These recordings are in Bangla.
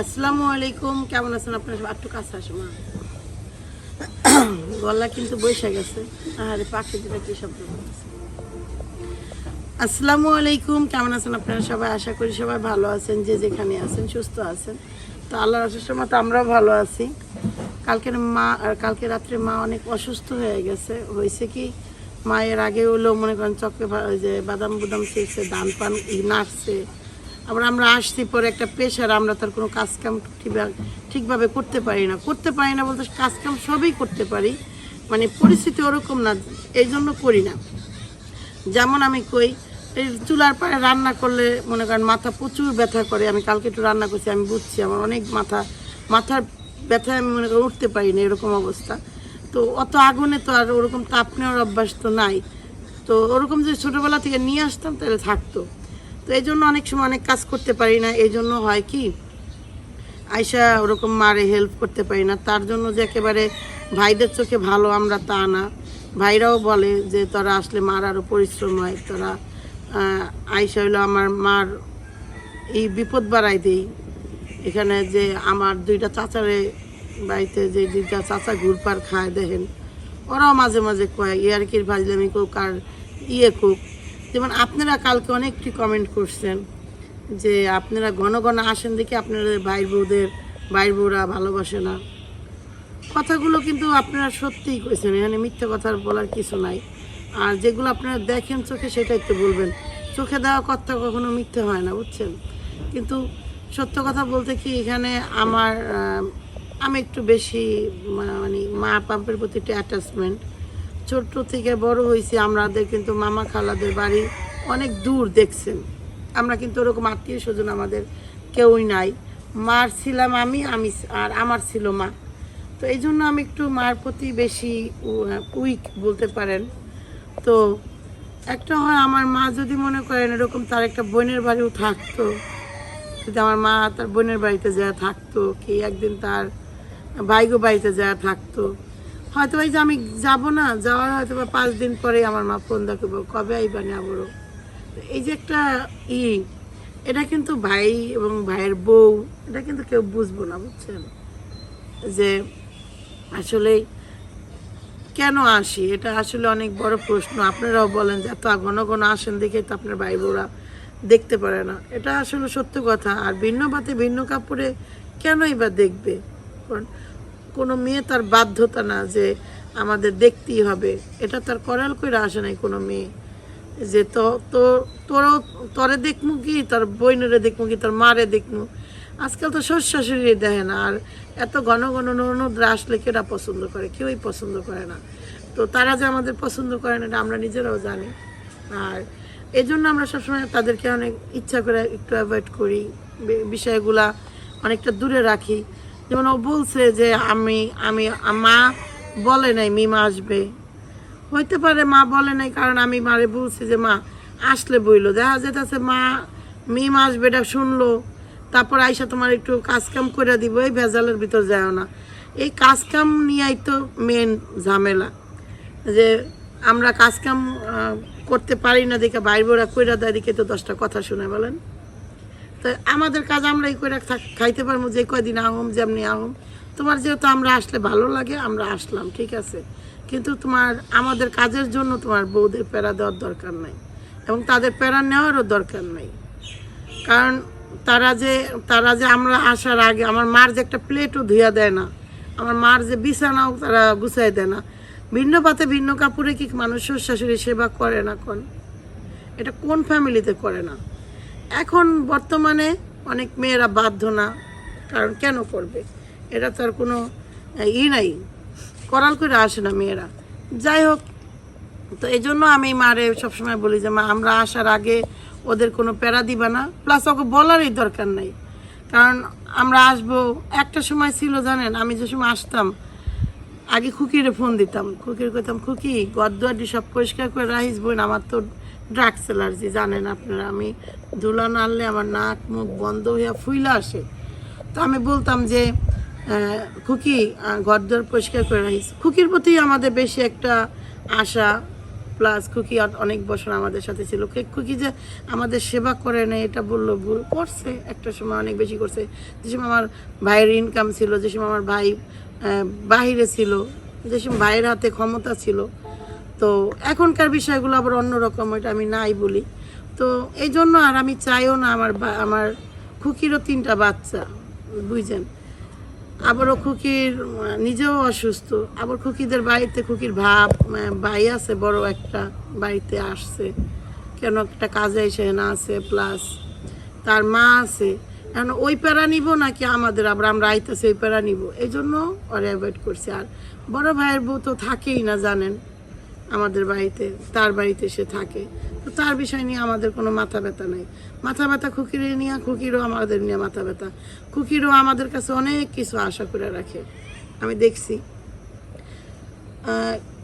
আসসালামু আলাইকুম, কেমন আছেন আপনার একটু কাছে আসো, মা। গলা কিন্তু বৈশা গেছে। পাখি কি শব্দ আসসালামু আলাইকুম, কেমন আছেন আপনারা সবাই? আশা করি সবাই ভালো আছেন, যে যেখানে আছেন, সুস্থ আছেন। তো আল্লাহর আশার মতো আমরাও ভালো আছি। কালকের মা, আর কালকে রাত্রে মা অনেক অসুস্থ হয়ে গেছে। হয়েছে কি? মায়ের আগে হলো, মনে করেন ওই যে বাদাম বুদাম খেয়েছে ধান পান নাড়ছে। আবার আমরা আসছি, পরে একটা পেশার আমরা তার কোনো কাজ কাম ঠিকভাবে করতে পারি না। করতে পারি না বলতে কাজ কাম সবই করতে পারি। মানে পরিস্থিতি ওরকম না এই জন্য করি না। যেমন আমি কই, এই চুলার পাড়ে রান্না করলে মনে করেন মাথা প্রচুর ব্যথা করে। আমি কালকে একটু রান্না করছি, আমি বুঝছি, আমার অনেক মাথা মাথার ব্যথায় আমি মনে করি উঠতে পারি না, এরকম অবস্থা। তো অত আগুনে তো আর ওরকম তাপ নেওয়ার অভ্যাস তো নাই। তো ওরকম যদি ছোটোবেলা থেকে নিয়ে আসতাম, তাহলে থাকতো। তো এই জন্য অনেক সময় অনেক কাজ করতে পারি না। এই জন্য হয় কি আয়সা ওরকম মারে হেল্প করতে পারি না। তার জন্য যে একেবারে ভাইদের চোখে ভালো আমরা তা না। ভাইরাও বলে যে, তোরা আসলে মার আরও পরিশ্রম হয়। তোরা আয়সা হইল আমার মার এই বিপদ বাড়াই দেই। এখানে যে আমার দুইটা চাচারে বাড়িতে যে দুইটা চাচা ঘুরপার খায় দেখেন, ওরাও মাঝে মাঝে কয়, ইয়ারকির ভাজলামি কোক আর ইয়ে কোক যেমন আপনারা কালকে অনেকটি কমেন্ট করছেন যে আপনারা ঘন ঘন আসেন দেখে আপনাদের ভাই বউদের ভাই বউরা ভালোবাসে না। কথাগুলো কিন্তু আপনারা সত্যিই করেছেন এখানে মিথ্যে কথা বলার কিছু নাই। আর যেগুলো আপনারা দেখেন চোখে সেটাই তো বলবেন। চোখে দেওয়া কথা কখনো মিথ্যে হয় না, বুঝছেন? কিন্তু সত্য কথা বলতে কি এখানে আমার আমি একটু বেশি মানে মা পাম্পের প্রতি একটা অ্যাটাচমেন্ট ছোট্ট থেকে বড় হয়েছি আমাদের কিন্তু মামা খালাদের বাড়ি অনেক দূর দেখছেন। আমরা কিন্তু ওরকম আত্মীয় স্বজন আমাদের কেউই নাই। মার ছিলাম আমি আমি আর আমার ছিল মা। তো এই জন্য আমি একটু মার প্রতি বেশি উইক বলতে পারেন। তো একটা হয় আমার মা যদি মনে করেন এরকম তার একটা বোনের বাড়িও থাকতো, যদি আমার মা তার বোনের বাড়িতে যা থাকতো, কি একদিন তার ভাইগো বাড়িতে যা থাকতো। হয়তো এই যে আমি যাব না, যাওয়ার হয়তো বা পাঁচ দিন পরে আমার মা ফোন দেখব কবে আইবানি আবারও এই যে একটা ই, এটা কিন্তু ভাই এবং ভাইয়ের বউ, এটা কিন্তু কেউ বুঝব না, বুঝছেন? যে আসলে কেন আসি? এটা আসলে অনেক বড় প্রশ্ন। আপনারাও বলেন যে এত ঘন ঘন আসেন দেখে তো আপনার ভাই বোরা দেখতে পারে না। এটা আসলে সত্য কথা। আর ভিন্ন পাতে ভিন্ন কাপড়ে কেনই বা দেখবে? কারণ কোনো মেয়ে তার বাধ্যতা না যে আমাদের দেখতেই হবে। এটা তার করাল করে আসে নাই কোনো মেয়ে। যে তো তো তোরও, তরে দেখমু কি, তার বইনেরে দেখমু কি, তার মারে দেখমু। আজকাল তো শ্বশুর শাশুড়ি দেখে না, আর এত ঘন ঘন ননদরা আসলে কেটা পছন্দ করে? কেউই পছন্দ করে না। তো তারা যে আমাদের পছন্দ করে না, এটা আমরা নিজেরাও জানি। আর এই জন্য আমরা সবসময় তাদেরকে অনেক ইচ্ছা করে একটু অ্যাভয়েড করি। বিষয়গুলা অনেকটা দূরে রাখি। যেমন ও বলছে যে আমি আমি, মা বলে নাই মিমা আসবে। হইতে পারে মা বলে নাই, কারণ আমি মারে বলছি যে, মা, আসলে বইলো। দেখা যেতেছে মা মিম আসবে এটা শুনলো, তারপর আইসা তোমার একটু কাজ কাম করে দিব, এই ভেজালের ভিতর যায় না। এই কাজ কাম নিয়েই তো মেন ঝামেলা, যে আমরা কাজ কাম করতে পারি না দেখে বাইর বোরা কইরা দেয়, দেখে তো দশটা কথা শুনে বলেন। তো আমাদের কাজ আমরাই করে খাইতে পারব, যে কয়দিন আহম, যেমনি আহম। তোমার যেহেতু আমরা আসলে ভালো লাগে, আমরা আসলাম, ঠিক আছে? কিন্তু তোমার, আমাদের কাজের জন্য তোমার বউদের প্যারা দেওয়ার দরকার নাই, এবং তাদের প্যারা নেওয়ারও দরকার নাই। কারণ তারা যে তারা যে আমরা আসার আগে, আমার মার যে একটা প্লেটও ধুইয়া দেয় না, আমার মার যে বিছানাও তারা গুছাই দেয় না। ভিন্ন পাতে ভিন্ন কাপড়ে কি মানুষ শ্বশুর শাশুড়ি সেবা করে না কোন? এটা কোন ফ্যামিলিতে করে না? এখন বর্তমানে অনেক মেয়েরা বাধ্য না। কারণ কেন করবে? এটা তার কোনো ই নাই। করাল করে আসে না মেয়েরা। যাই হোক, তো এই জন্য আমি মারে সবসময় বলি যে, মা, আমরা আসার আগে ওদের কোনো প্যারা দিবা না। প্লাস ওকে বলারই দরকার নাই। কারণ আমরা আসব, একটা সময় ছিল জানেন, আমি যে সময় আসতাম, আগে খুকিরে ফোন দিতাম। খুকির কইতাম, খুকি গদ্দারি সব পরিষ্কার করে রাখিস বোন, আমার তো ড্রাগস অ্যালার্জি জানেন আপনারা, আমি ধুলা না আনলে আমার নাক, মুখ বন্ধ হইয়া ফুইলা আসে। তো আমি বলতাম যে খুকি ঘর দর পরিষ্কার করে রাখিস। খুকির প্রতি আমাদের বেশি একটা আশা প্লাস খুকি অনেক বছর আমাদের সাথে ছিল। খুকি যে আমাদের সেবা করে না এটা বলল ভুল। করছে, একটা সময় অনেক বেশি করছে। যে সময় আমার ভাইয়ের ইনকাম ছিল, যে সময় আমার ভাই বাহিরে ছিল, যে সময় ভাইয়ের হাতে ক্ষমতা ছিল তো এখনকার বিষয়গুলো আবার অন্যরকম, ওইটা আমি নাই বলি। তো এই জন্য আর আমি চাইও না আমার আমার খুকিরও তিনটা বাচ্চা, বুঝছেন? আবারও খুকির, নিজেও অসুস্থ। আবার খুকিদের বাড়িতে খুকির ভাব ভাই আছে, বড় একটা বাড়িতে আসছে। কেন একটা কাজে এসে না আছে প্লাস তার মা আছে। এখন ওই প্যারা নিব নাকি আমাদের? আবার আমরা আইতেছি ওই প্যারা নিব। এই জন্য অ্যাভয়েড করছে। আর বড় ভাইয়ের বউ তো থাকেই না, জানেন? আমাদের বাড়িতে তার বাড়িতে সে থাকে। তো তার বিষয় নিয়ে আমাদের কোনো মাথা ব্যথা নাই। মাথা ব্যথা খুকিরে নিয়ে খুকিরও আমাদের নিয়ে মাথা ব্যথা। খুকিরও আমাদের কাছে অনেক কিছু আশা করে রাখে। আমি দেখছি।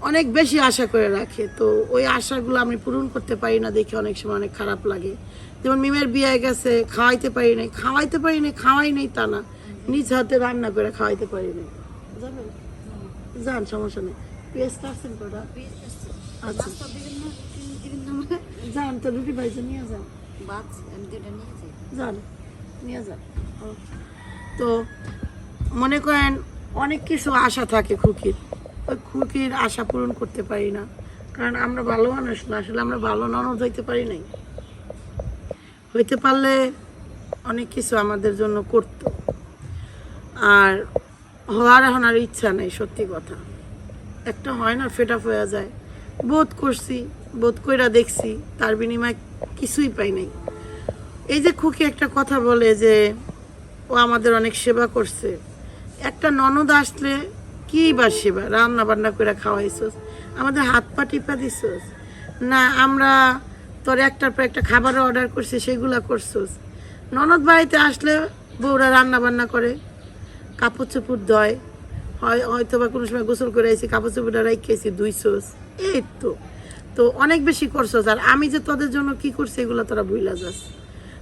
অনেক বেশি আশা করে রাখে। তো ওই আশাগুলো আমি পূরণ করতে পারি না দেখে অনেক সময় অনেক খারাপ লাগে। যেমন মিমের বিয়ে গেছে খাওয়াইতে পারি নাই। খাওয়াইতে পারি নাই খাওয়াই নেই তা না। নিজ হাতে রান্না করে খাওয়াইতে পারি নাই। যাবেন যান সমস্যা নেই। আচ্ছা যান তো রুটি ভাইজে নিয়ে যান যান নিয়ে যান। তো মনে করেন অনেক কিছু আশা থাকে খুকির। ওই খুকির আশা পূরণ করতে পারি না। কারণ আমরা ভালো মানুষ না আসলে আমরা ভালো ননদ হইতে পারি নাই। হইতে পারলে অনেক কিছু আমাদের জন্য করতো। আর হওয়ার এখন আর ইচ্ছা নেই সত্যি কথা। একটা হয় না ফেটা হয়ে যায়। বোধ করছি, বোধ কইরা দেখছি, তার বিনিময়ে কিছুই পাই নাই। এই যে খুকি একটা কথা বলে যে, ও আমাদের অনেক সেবা করছে। একটা ননদ আসলে কি বা সেবা? রান্না বান্না করে খাওয়াইছস, আমাদের হাত পা টিপা দিছস। না, আমরা তোর একটার পর একটা খাবারও অর্ডার করছি, সেগুলা করছস। ননদ বাড়িতে আসলে বউরা রান্না বান্না করে, কাপড় চোপড় ধয়, হয় হয়তো বা কোনো সময় গোসল করে আইসি কাপড় চোপড়টা রাইখেছি দুই সোস এই তো। তো অনেক বেশি করছস আর আমি যে তোদের জন্য কি করছি, এগুলো তোরা ভুইলা যাস।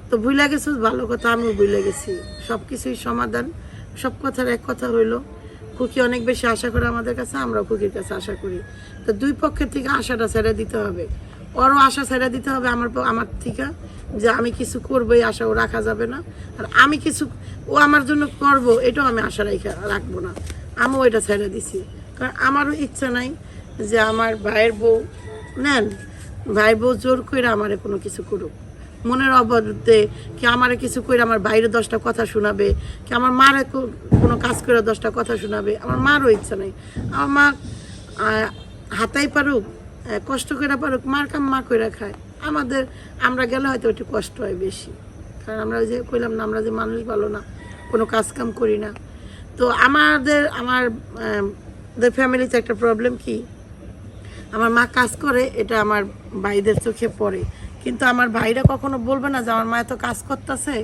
তো ভুইলা গেছিস ভালো কথা, আমিও ভুলে গেছি। সব কিছুই সমাধান, সব কথার এক কথা হইল, খুকি অনেক বেশি আশা করে আমাদের কাছে আমরা খুকির কাছে আশা করি। তো দুই পক্ষের থেকে আশাটা ছেড়ে দিতে হবে। ওরও আশা ছেড়ে দিতে হবে আমার আমার থেকে, যে আমি কিছু করব, এই আশাও রাখা যাবে না। আর আমি কিছু, ও আমার জন্য করব, এটাও আমি আশা রাখা রাখব না। আমিও এটা ছেড়ে দিছি। কারণ আমারও ইচ্ছা নাই যে আমার ভাইয়ের বউ, নেন, ভাই বউ জোর করে আমারে কোনো কিছু করুক। মনের অবরুদ্ধে কি আমারে কিছু করে আমার বাইরে দশটা কথা শোনাবে? কি আমার মারে কোনো কাজ করে দশটা কথা শোনাবে? আমার মারও ইচ্ছা নেই। আমার মা হাতাই পারুক কষ্ট করে পারুক, মার কাম মা করে খায়। আমাদের, আমরা গেলে হয়তো একটু কষ্ট হয় বেশি। কারণ আমরা যে কইলাম না, আমরা যে মানুষ ভালো না, কোনো কাজ কাম করি না। তো আমাদের, আমার ফ্যামিলিতে একটা প্রবলেম কি? আমার মা কাজ করে, এটা আমার ভাইদের চোখে পড়ে। কিন্তু আমার ভাইরা কখনো বলবে না যে, আমার মা এত কাজ করতেছে,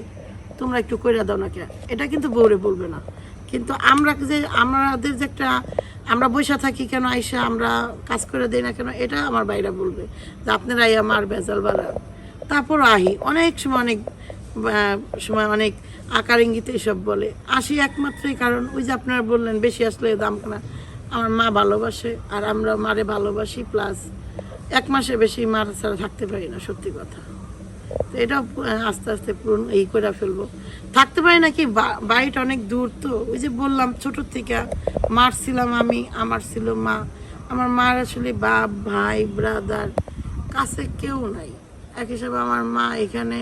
তোমরা একটু কইরা দাও না কে এটা কিন্তু বউরে বলবে না। কিন্তু আমরা যে, আমাদের যে একটা, আমরা বসে থাকি কেন, আইসা আমরা কাজ করে দেই না কেন, এটা আমার ভাইরা বলবে। যে আপনারা এই আমার বেজাল বাড়া তারপর আহি, অনেক সময় অনেক সময় অনেক আকার ইঙ্গিতে এসব বলে। আসি একমাত্রই কারণ, ওই যে আপনারা বললেন, বেশি আসলে দাম কেনা আমার মা ভালোবাসে আর আমরা মারে ভালোবাসি প্লাস এক মাসে বেশি মার ছাড়া থাকতে পারি না, সত্যি কথা। তো এটা আস্তে আস্তে পূরণ এই করে ফেলব। থাকতে পারি না কি বাড়িটা অনেক দূর তো, ওই যে বললাম ছোটোর থেকে, মার ছিলাম আমি, আমার ছিল মা। আমার মার আসলে বাপ, ভাই ব্রাদার কাছে কেউ নাই। এক হিসাবে আমার মা এখানে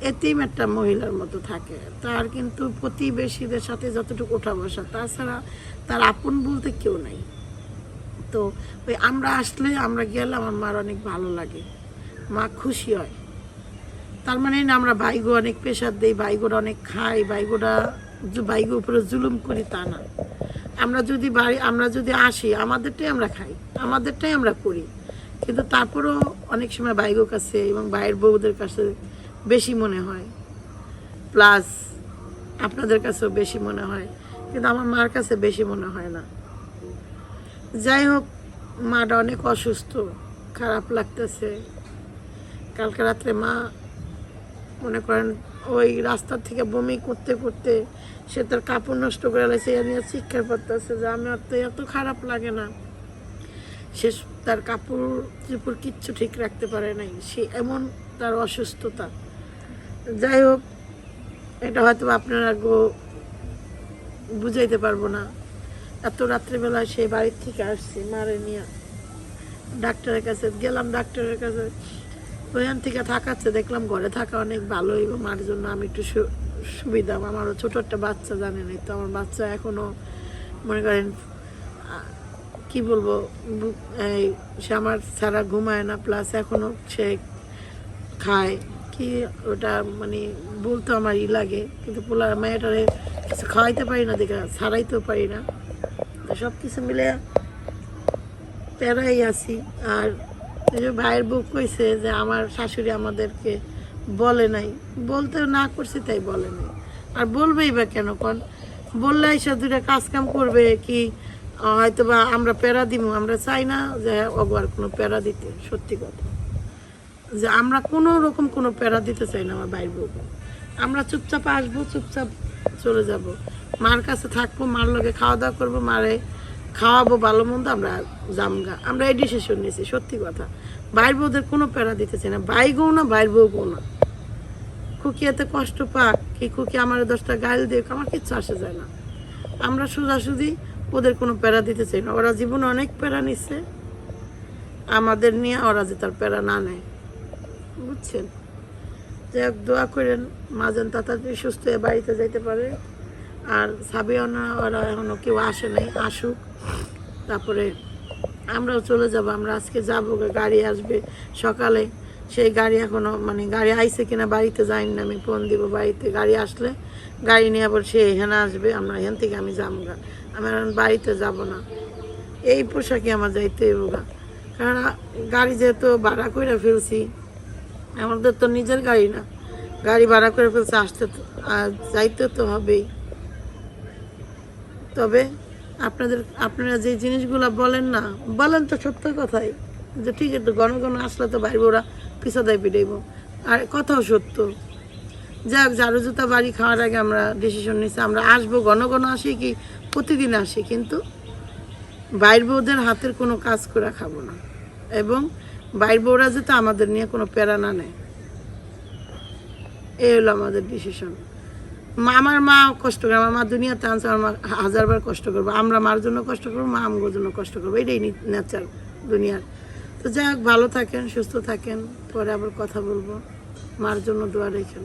এতিম একটা মহিলার মতো থাকে। তার কিন্তু প্রতিবেশীদের সাথে যতটুকু ওঠা বসা, তাছাড়া তার আপন বলতে কেউ নাই। তো ওই আমরা আসলে আমরা গেলে আমার মার অনেক ভালো লাগে। মা খুশি হয়। তার মানে না, আমরা ভাইগো অনেক প্রেশার দিই ভাইগোরা অনেক খাই ভাইগোরা ভাইগো উপরে জুলুম করি তা না। আমরা যদি বাড়ি, আমরা যদি আসি, আমাদেরটাই আমরা খাই, আমাদেরটাই আমরা করি। কিন্তু তারপরেও অনেক সময় ভাইগো কাছে এবং ভাইয়ের বউদের কাছে বেশি মনে হয়। প্লাস আপনাদের কাছেও বেশি মনে হয়। কিন্তু আমার মার কাছে বেশি মনে হয় না। যাই হোক, মাটা অনেক অসুস্থ, খারাপ লাগতেছে। কালকে রাত্রে মা মনে করেন ওই রাস্তার থেকে বমি করতে করতে সে তার কাপড় নষ্ট করে লাগছে এ নিয়ে চিৎকার করতেছে যে আমি আর তো এত খারাপ লাগে না। সে তার কাপড় চোপড় কিচ্ছু ঠিক রাখতে পারে নাই। সে এমন তার অসুস্থতা। যাই হোক এটা হয়তো আপনারা গো বুঝাইতে পারব না। এত রাত্রিবেলা সেই বাড়ির থেকে আসছি, মারে নিয়ে। ডাক্তারের কাছে গেলাম, ডাক্তারের কাছে। ওইখান থেকে থাকাচ্ছে, দেখলাম ঘরে থাকা অনেক ভালো এবং মার জন্য আমি একটু সুবিধা, আমারও ছোট একটা বাচ্চা জানেন তো। আমার বাচ্চা এখনও মনে করেন কি বলব এই, সে আমার ছাড়া ঘুমায় না, প্লাস এখনও সে খায়। কি ওটা মানে বলতে আমার ই লাগে, কিন্তু পোলার মেয়েটারে কিছু খাওয়াইতে পারি না, দেখে ছাড়াইতেও পারি না। তো সব কিছু মিলে প্যারাই আছি। আর ভাইয়ের বুক কইছে যে আমার শাশুড়ি আমাদেরকে বলে নাই। বলতে না করছে, তাই বলে নাই। আর বলবেই বা কেন কন বললে এসে দুটা কাজ কাম করবে কি হয়তো বা আমরা প্যারা দিব আমরা চাই না যে অগর কোনো প্যারা দিতে, সত্যি কথা। যে আমরা কোনো রকম কোনো প্যারা দিতে চাই না আমার বাইর বউ। আমরা চুপচাপ আসব, চুপচাপ চলে যাব। মার কাছে থাকব, মার লগে খাওয়া দাওয়া করব, মারে খাওয়াবো, ভালো মন্দ আমরা জামগা। আমরা এই ডিসিশন নিয়েছি, সত্যি কথা। বাইর বউদের কোনো প্যারা দিতে চাই না। ভাই গো না বাইর বউ গো না। খুকি এতে কষ্ট পাক, কি খুকি আমার দশটা গাইল দেখ আমার কিচ্ছু আসে যায় না। আমরা সোজাসুজি ওদের কোনো প্যারা দিতে চাই না। ওরা জীবনে অনেক প্যারা নিচ্ছে আমাদের নিয়ে ওরা যে তার প্যারা না নেয়। বুঝছেন? যাই হোক দোয়া করেন, মাজন তাড়াতাড়ি সুস্থ হয়ে বাড়িতে যাইতে পারে। আর সাবিয়ানা ওরা এখনও কেউ আসে নাই, আসুক। তারপরে আমরাও চলে যাব, আমরা আজকে যাব, গাড়ি আসবে সকালে। সেই গাড়ি এখনও মানে গাড়ি আইছে কিনা বাড়িতে যাইনি না, আমি ফোন দিব বাড়িতে। গাড়ি আসলে গাড়ি নিয়ে আবার সে এখানে আসবে, আমরা এখান থেকে আমি যাব গা। আমি বাড়িতে যাব না। এই পোশাকে আমার যাইতে হইব গা। কারণ গাড়ি যেহেতু ভাড়া করে ফেলছি আমাদের তো নিজের গাড়ি না। গাড়ি ভাড়া করে ফেলছে, আসতে তো যাইতে তো হবেই। তবে আপনাদের আপনারা যে জিনিসগুলো বলেন না, বলেন তো সত্য কথাই। যে ঠিক আছে ঘন ঘন আসলে তো বাইরে ওরা পিছা দেয় পিটাইব। আর কথাও সত্য। যাক, ঝাড়ু জুতা, বাড়ি খাওয়ার আগে আমরা ডিসিশন নিচ্ছি আমরা আসব ঘন ঘন আসি কি প্রতিদিন আসি, কিন্তু বাইর বউদের হাতের কোনো কাজ করে খাব না। এবং বাইর বউরা যাতে আমাদের নিয়ে কোনো প্যারা না নেয়। এই হলো আমাদের ডিসিশন মা আমার মা কষ্ট করে, আমার মা দুনিয়াতে আনছে, আমার মা হাজারবার কষ্ট করব। আমরা মার জন্য কষ্ট করব, মা আমগোর জন্য কষ্ট করব। এটাই নেচার দুনিয়ার। তো যাই হোক, ভালো থাকেন, সুস্থ থাকেন, পরে আবার কথা বলব। মার জন্য দোয়া রেখেন